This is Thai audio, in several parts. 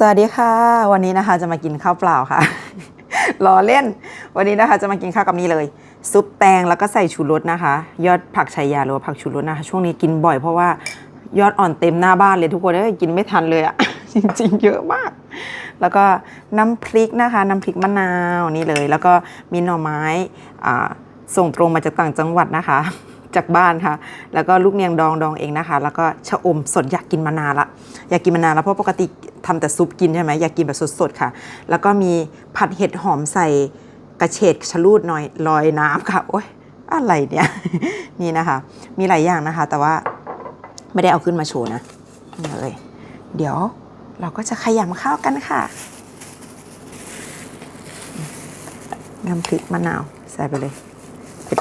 สวัสดีค่ะ วันนี้นะคะจะมากินข้าวเปล่าค่ะล้อเล่น วันนี้นะคะจะมากินข้าวกับนี่เลย ซุปแตงแล้วก็ใส่ชูรสนะคะ ยอดผักชายาหรือว่าผักชูรสนะคะ ช่วงนี้กินบ่อยเพราะว่ายอดอ่อนเต็มหน้าบ้านเลยทุกคนเอ้ยกินไม่ทันเลยอะจริงๆเยอะมาก แล้วก็น้ำพริกนะคะ น้ำพริกมะนาวนี่เลย แล้วก็มีหน่อไม้ส่งตรงมาจากต่างจังหวัดนะคะ จากบ้านค่ะ แล้วก็ลูกเนียงดองดองเองนะคะ แล้วก็ชะอมสดอยากกินมานานละ อยากกินมานานแล้วเพราะปกติทำแต่ซุปกินใช่ไหมอยากกินแบบสดๆค่ะ แล้วก็มีผัดเห็ดหอมใส่กระเฉดชะลูดหน่อยลอยน้ำค่ะ โอ๊ยอะไรเนี่ยนี่นะคะ มีหลายอย่างนะคะ แต่ว่าไม่ได้เอาขึ้นมาโชว์นะนี่เลยเดี๋ยวเราก็จะขยำข้าวกันค่ะน้ำพริกมะนาว ใส่ไปเลย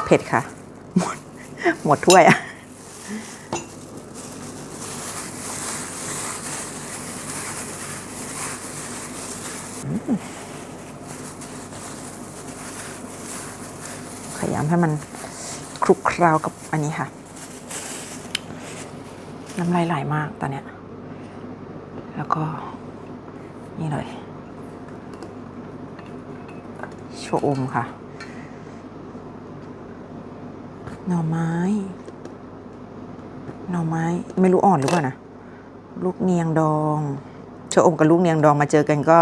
เผ็ดๆค่ะหมด หมดถ้วยอะขยำให้มันคลุกเคล้ากับอันนี้ค่ะ น้ำลายไหลมากตอนเนี้ย แล้วก็นี่เลยโชอมค่ะ หน่อไม้ หน่อไม้ ไม่รู้อ่อนหรือเปล่านะ ลูกเนียงดองโชอมกับลูกเนียงดองมาเจอกันก็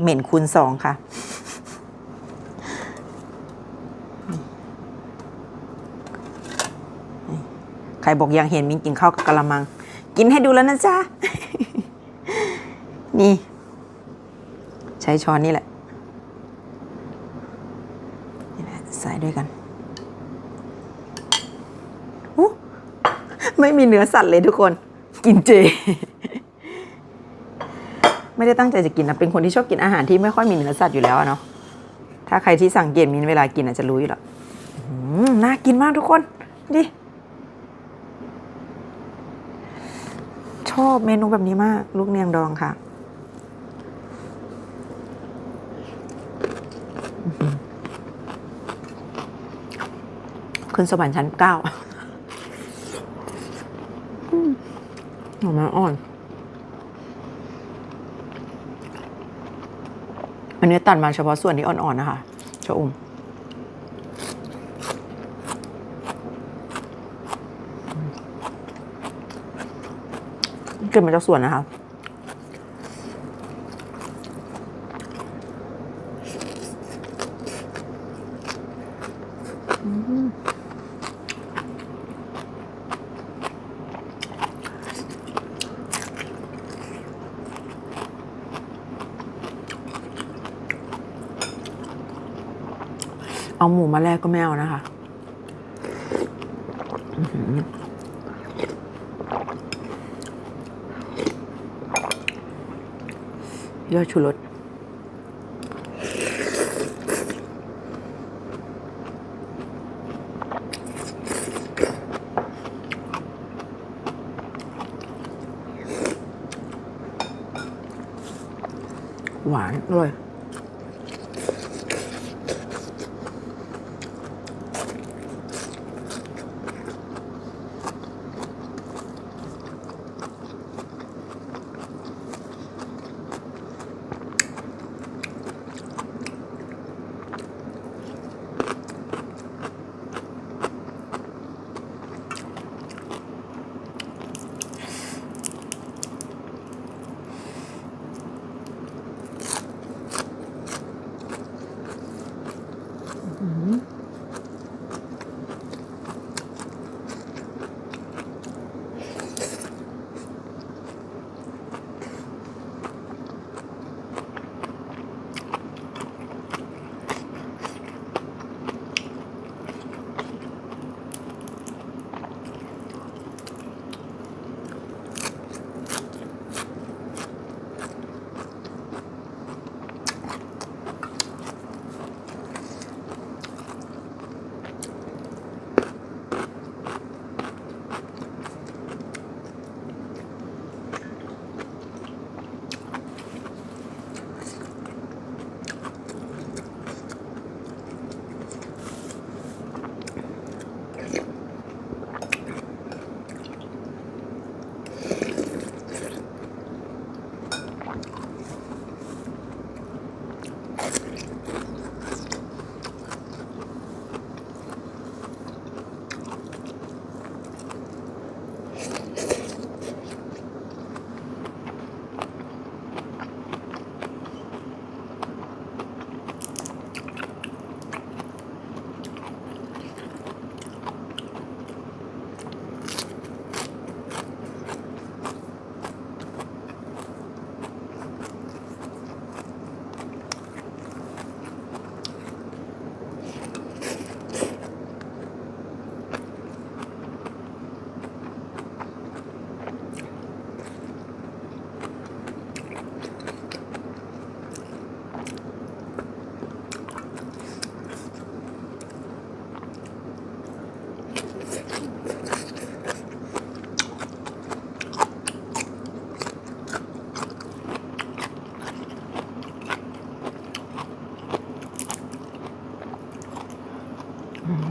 เหม็นคูณสองค่ะ ใครบอกยังเห็นมิงกินข้าวกับกะละมัง กินให้ดูแล้วนะจ๊ะ นี่ ใช้ช้อนนี่แหละ นี่แหละ ใส่ด้วยกัน ไม่มีเนื้อสัตว์เลยทุกคน กินเจ ไม่ได้ตั้งใจจะกินนะเป็นคนที่ชอบกินอาหารที่ไม่ค่อยมีเนื้อสัตว์อยู่แล้วเนาะถ้าใครที่สังเกตมินเวลากินอาจจะรู้อยู่แล้วอื้อหือน่ากินมากทุกคนดิชอบเมนูแบบนี้มาก ลูกเนียงดองค่ะขึ้นสวรรค์ชั้นเก้าอืม หน่อไม้อ่อน อันนี้ตัดมาเฉพาะส่วนที่อ่อนๆนะคะชะอมเก็บมาจากสวนนะคะ เอาหมูมาแลกก็ไม่เอานะคะยอดชูรสหวานอร่อย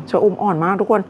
ชะอมอ่อนมากทุกคน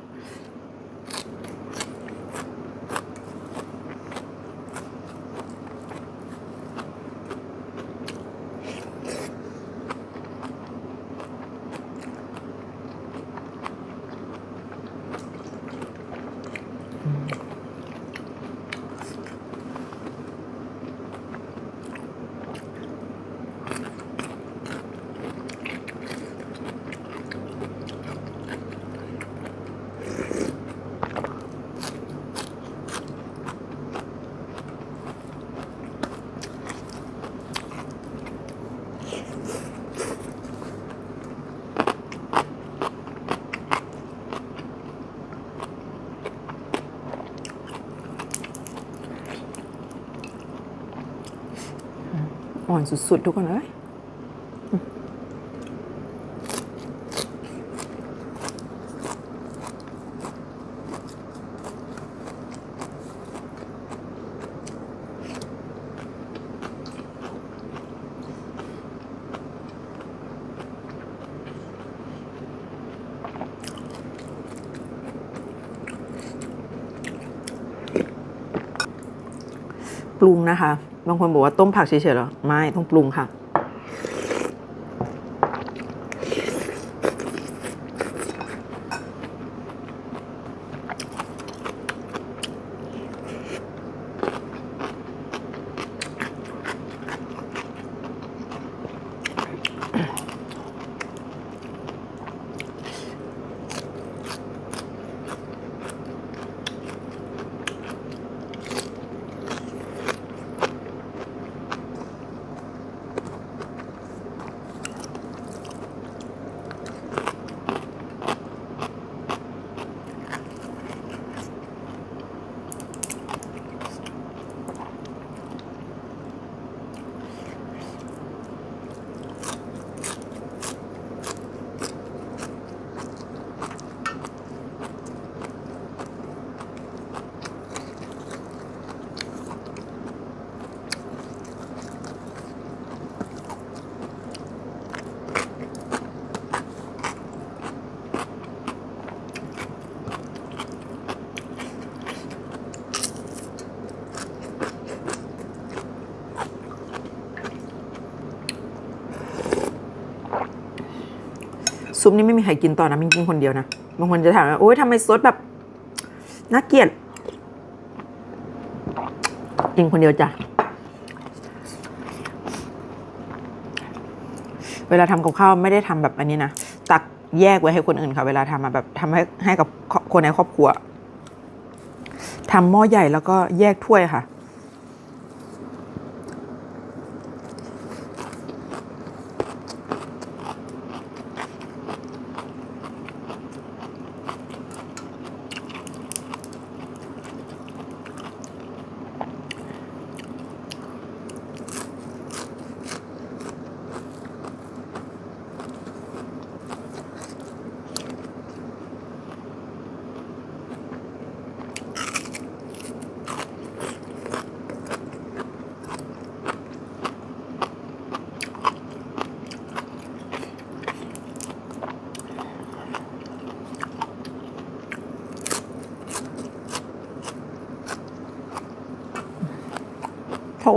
อ่อนสุดๆ ทุกคนเอ้ยปรุงนะคะ บางคนบอกว่าต้มผักเฉยๆเหรอ ไม่ต้องปรุงค่ะ ซุปนี่ไม่มีใครกินต่อนะมินกินคนเดียวนะบางคนจะถามว่าโอ๊ยทำไมซดแบบน่าเกลียดกินคนเดียวจ้ะเวลาทำกับข้าวไม่ได้ทำแบบอันนี้นะตักแยกไว้ให้คนอื่นค่ะ เวลาทำมาแบบทำให้ให้กับคนในครอบครัวทำหม้อใหญ่แล้วก็แยกถ้วยค่ะ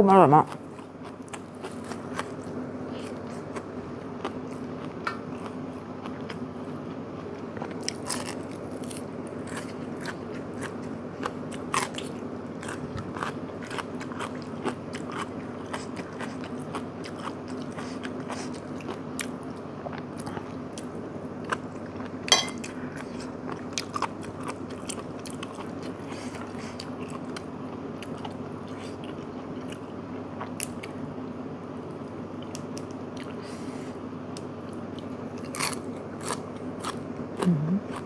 ข้าวอ 嗯。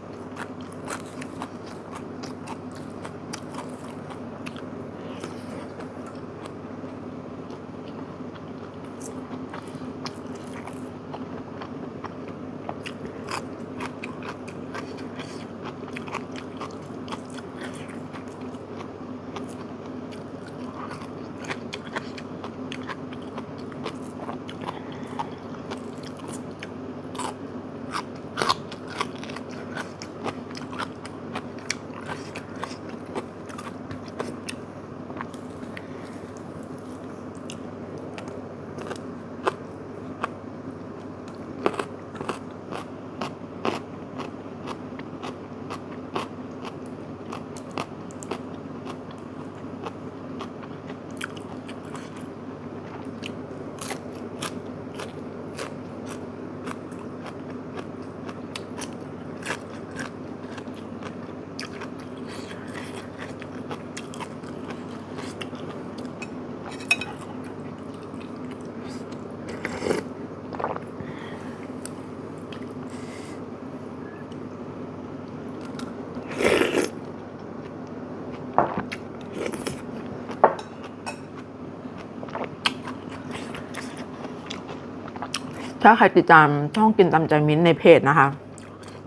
ถ้าใครติดตามช่องกินตามใจมิ้นในเพจนะคะ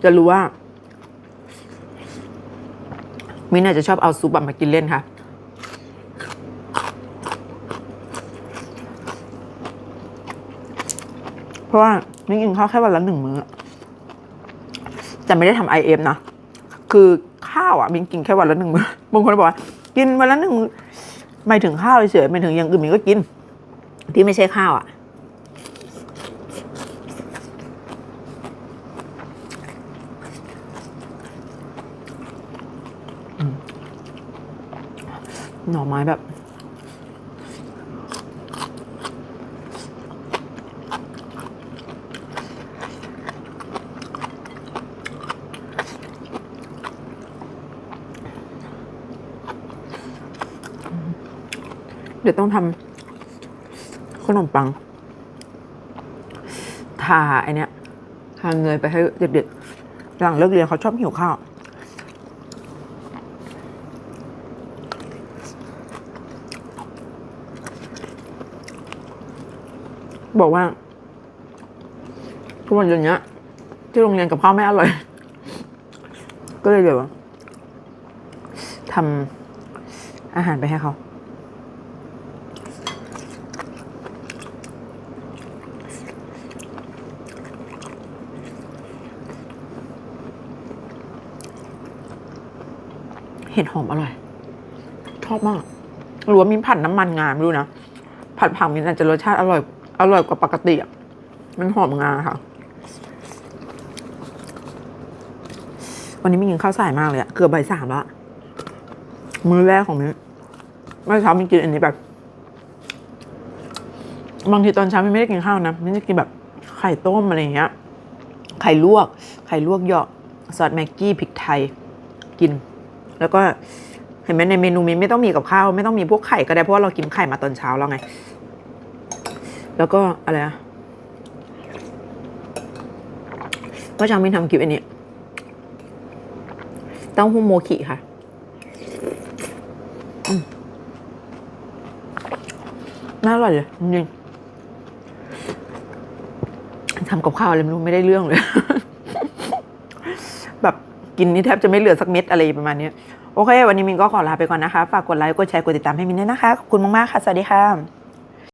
จะรู้ว่า มิ้นอาจจะชอบเอาซุปแบบมากินเล่นค่ะ เพราะว่ามิ้นกินข้าวแค่วันละหนึ่งมื้อแต่ไม่ได้ทำไอเอฟนะ คือข้าวอะมิ้นกินแค่วันละหนึ่งมื้อบางคนบอกว่า กินวันละหนึ่งมื้อไม่ถึงข้าวเฉยไม่ถึงอย่างอื่นมิ้นก็กิน ที่ไม่ใช่ข้าวอะ หน่อไม้แบบ เดี๋ยวต้องทำขนมปัง ทาไอเนี้ยทาเนยไปให้เด็กๆหลังเลิกเรียนเขาชอบหิวข้าว บอกว่า ทุกวันอย่างเนี้ย ที่โรงเรียนกับข้าวไม่อร่อย ก็เลยเดี๋ยวทำอาหารไปให้เขาเห็ดหอมอร่อย ชอบมากหรือว่ามีผัดน้ำมันงาไม่รู้นะ ผัดผักมันอาจจะรสชาติอร่อย อร่อยกว่าปกติอะ มันหอมงาค่ะ วันนี้มีกินข้าวสายมากเลยอะเกือบบ่ายสามแล้ว มื้อแรกของมิ้นเมื่อเช้ามิ้นกินอันนี้แบบบางทีตอนเช้ามิ้นไม่ได้กินข้าวนะมิ้นจะกินแบบไข่ต้มอะไรเงี้ย ไข่ลวก ไข่ลวกเหยาะซอสแม็กกี้พริกไทยกิน แล้วก็เห็นไหมในเมนูมิ้นไม่ต้องมีกับข้าวไม่ต้องมีพวกไข่ก็ได้เพราะว่าเรากินไข่มาตอนเช้าแล้วไง แล้วก็อะไรอะเมื่อเช้ามินทำคลิปอันนี้เต้าหู้โมคิค่ะน่าอร่อยเลยจริงทำกับข้าวอะไรไม่รู้ไม่ได้เรื่องเลย แบบกินนี่แทบจะไม่เหลือสักเม็ดอะไรประมาณนี้โอเค วันนี้มินก็ขอลาไปก่อนนะคะ ฝากกดไลค์ กดแชร์ กดติดตามให้มินด้วยนะคะ ขอบคุณมาก ๆ ค่ะ สวัสดีค่ะ